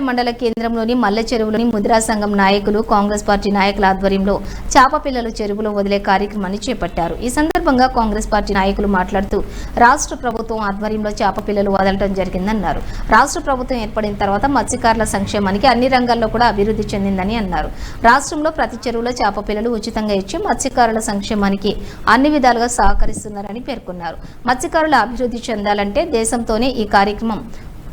మండల కేంద్రంలోని మల్లె చెరువులోని ముద్రా సంఘం నాయకులు కాంగ్రెస్ పార్టీ నాయకుల ఆధ్వర్యంలో చేప పిల్లలు చెరువులో వదిలే కార్యక్రమాన్ని చేపట్టారు. ఈ సందర్భంగా కాంగ్రెస్ పార్టీ నాయకులు మాట్లాడుతూ రాష్ట్ర ప్రభుత్వం ఆధ్వర్యంలో చేప పిల్లలు వదలడం జరిగిందన్నారు. రాష్ట్ర ప్రభుత్వం ఏర్పడిన తర్వాత మత్స్యకారుల సంక్షేమానికి అన్ని రంగాల్లో కూడా అభివృద్ధి చెందిందని అన్నారు. రాష్ట్రంలో ప్రతి చెరువులో చేప పిల్లలు ఉచితంగా ఇచ్చి మత్స్యకారుల సంక్షేమానికి అన్ని విధాలుగా సహకరిస్తున్నారని పేర్కొన్నారు. మత్స్యకారుల అభివృద్ధి చెందాలంటే దేశంతోనే ఈ కార్యక్రమం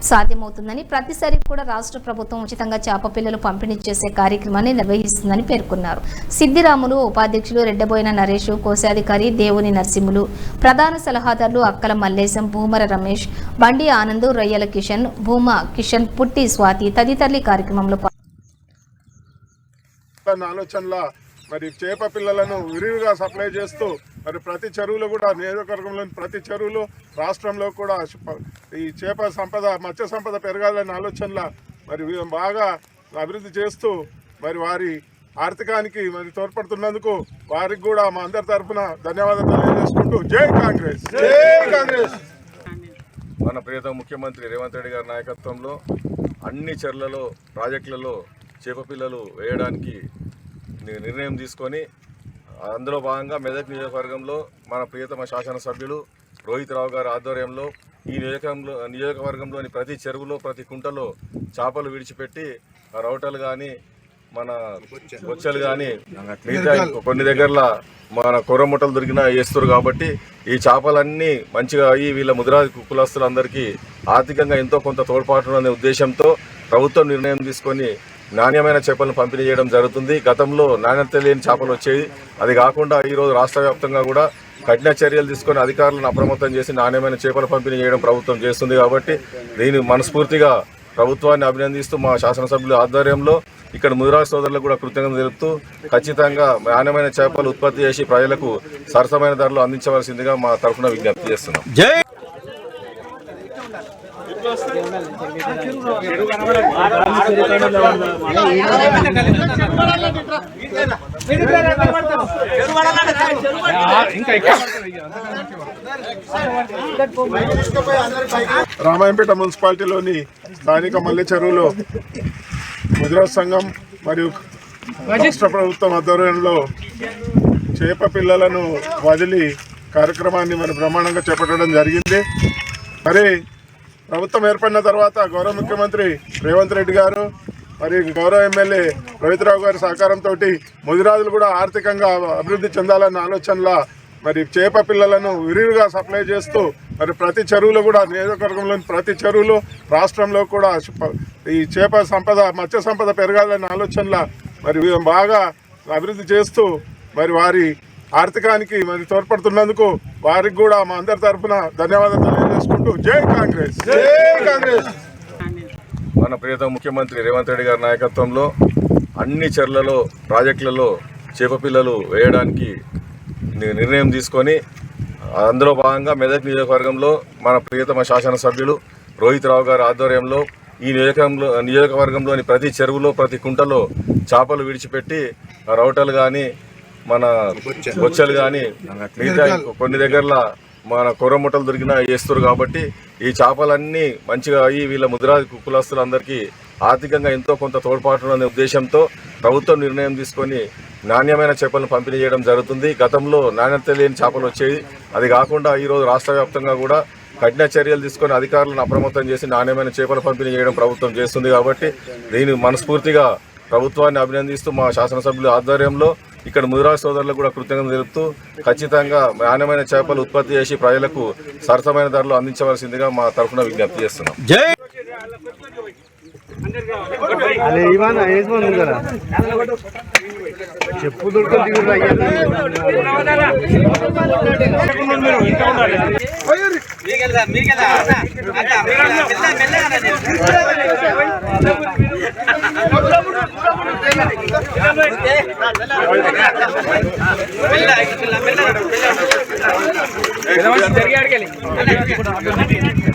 సాధ్యమవుతుందని ప్రతిసారి కూడా రాష్ట్ర ప్రభుత్వం ఉచితంగా చేప పిల్లలు పంపిణీ చేసే కార్యక్రమాన్ని నిర్వహిస్తుందని పేర్కొన్నారు. సిద్దిరాములు ఉపాధ్యక్షులు రెడ్డబోయిన నరేష్ కోశాధికారి దేవుని నరసింహులు ప్రధాన సలహాదారులు అక్కల మల్లేశం భూమర రమేష్ బండి ఆనంద్ రొయ్యల కిషన్ భూమా కిషన్ పుట్టి స్వాతి తదితరులు కార్యక్రమంలో ఆలోచనల మరి చేప పిల్లలను విరివిగా సప్లై చేస్తూ మరి ప్రతి చెరువులో కూడా నియోజకవర్గంలోని ప్రతి చెరువులో రాష్ట్రంలో కూడా ఈ చేప సంపద మత్స్య సంపద పెరగాలనే ఆలోచనల మరి బాగా అభివృద్ధి చేస్తూ మరి వారి ఆర్థికానికి మరి తోడ్పడుతున్నందుకు వారికి కూడా మా అందరి తరఫున ధన్యవాదాలు తెలియజేసుకుంటూ జై కాంగ్రెస్! జై కాంగ్రెస్! మన ప్రియతమ ముఖ్యమంత్రి రేవంత్ రెడ్డి గారి నాయకత్వంలో అన్ని చెర్లలో ప్రాజెక్టులలో చేప పిల్లలు వేయడానికి నిర్ణయం తీసుకొని అందులో భాగంగా మెదక్ నియోజకవర్గంలో మన ప్రియతమ శాసనసభ్యులు రోహిత్ రావు గారి ఆధ్వర్యంలో ఈ నియోజకంలో నియోజకవర్గంలోని ప్రతి చెరువులో ప్రతి కుంటలో చేపలు విడిచిపెట్టి ఆ రౌటలు కానీ మన బొచ్చలు కానీ మిగతా కొన్ని దగ్గరలో మన కొర్రముట్టలు దొరికిన వేస్తారు కాబట్టి ఈ చేపలన్నీ మంచిగా అయ్యి వీళ్ళ ముద్రా కులస్తులందరికీ ఆర్థికంగా ఎంతో కొంత తోడ్పాటు అనే ఉద్దేశంతో ప్రభుత్వం నిర్ణయం తీసుకొని నాణ్యమైన చేపలను పంపిణీ చేయడం జరుగుతుంది. గతంలో నాణ్యత లేని చేపలు వచ్చేవి. అది కాకుండా ఈరోజు రాష్ట్ర వ్యాప్తంగా కూడా కఠిన చర్యలు తీసుకొని అధికారులను అప్రమత్తం చేసి నాణ్యమైన చేపల పంపిణీ చేయడం ప్రభుత్వం చేస్తుంది కాబట్టి దీన్ని మనస్ఫూర్తిగా ప్రభుత్వాన్ని అభినందిస్తూ మా శాసనసభ్యుల ఆధ్వర్యంలో ఇక్కడ ముదిరా సోదరులకు కూడా కృతజ్ఞత తెలుపుతూ ఖచ్చితంగా నాణ్యమైన చేపలు ఉత్పత్తి చేసి ప్రజలకు సరసమైన ధరలు అందించవలసిందిగా మా తరఫున విజ్ఞప్తి చేస్తున్నాం. రామాయంపేట మున్సిపాలిటీలోని స్థానిక మల్లె చెరువులో గుజరాత్ సంఘం మరియు రాష్ట్ర ప్రభుత్వం ఆధ్వర్యంలో చేప పిల్లలను వదిలి కార్యక్రమాన్ని మరి బ్రహ్మాండంగా చేపట్టడం జరిగింది. మరి ప్రభుత్వం ఏర్పడిన తర్వాత గౌరవ ముఖ్యమంత్రి రేవంత్ రెడ్డి గారు మరి గౌరవ ఎమ్మెల్యే రవిత్రావు గారి సహకారంతో ముదిరాజులు కూడా ఆర్థికంగా అభివృద్ధి చెందాలన్న ఆలోచనల మరి చేప పిల్లలను విరివిగా సప్లై చేస్తూ మరి ప్రతి చెరువులో కూడా నియోజకవర్గంలోని ప్రతి చెరువులో రాష్ట్రంలో కూడా ఈ చేప సంపద మత్స్య సంపద పెరగాలన్న ఆలోచనల మరి బాగా అభివృద్ధి చేస్తూ మరి వారి ఆర్థికానికి మరి తోడ్పడుతున్నందుకు వారికి కూడా మా అందరి తరఫున ధన్యవాదాలు తెలియజేసుకుంటూ జై కాంగ్రెస్. జై కాంగ్రెస్. మన ప్రియతమ ముఖ్యమంత్రి రేవంత్ రెడ్డి గారి నాయకత్వంలో అన్ని చెర్లలో ప్రాజెక్టులలో చేప పిల్లలు వేయడానికి నిర్ణయం తీసుకొని అందులో భాగంగా మెదక్ నియోజకవర్గంలో మన ప్రియతమ శాసనసభ్యులు రోహిత్ రావు గారి ఆధ్వర్యంలో ఈ నియోజకంలో నియోజకవర్గంలోని ప్రతి చెరువులో ప్రతి కుంటలో చేపలు విడిచిపెట్టి రౌటలు కానీ మన బొచ్చలు కానీ మిగతా కొన్ని దగ్గరలో మన కొర్రముట్టలు దొరికిన వేస్తారు కాబట్టి ఈ చేపలన్నీ మంచిగా అయ్యి వీళ్ళ ముద్రా కులస్తులందరికీ ఆర్థికంగా ఎంతో కొంత తోడ్పాటు అనే ఉద్దేశంతో ప్రభుత్వం నిర్ణయం తీసుకొని నాణ్యమైన చేపలను పంపిణీ చేయడం జరుగుతుంది. గతంలో నాణ్యత లేని చేపలు వచ్చేవి. అది కాకుండా ఈరోజు రాష్ట్ర వ్యాప్తంగా కూడా కఠిన చర్యలు తీసుకొని అధికారులను అప్రమత్తం చేసి నాణ్యమైన చేపల పంపిణీ చేయడం ప్రభుత్వం చేస్తుంది కాబట్టి దీన్ని మనస్ఫూర్తిగా ప్రభుత్వాన్ని అభినందిస్తూ మా శాసనసభ్యుల ఆధ్వర్యంలో ఇక్కడ ముదిరా సోదరులకు కూడా కృతజ్ఞత తెలుపుతూ ఖచ్చితంగా నాణ్యమైన చేపలు ఉత్పత్తి చేసి ప్రజలకు సరసమైన ధరలు అందించవలసిందిగా మా తరఫున విజ్ఞప్తి చేస్తున్నాం. అదే ఇవాన వేసుకొని ఉంది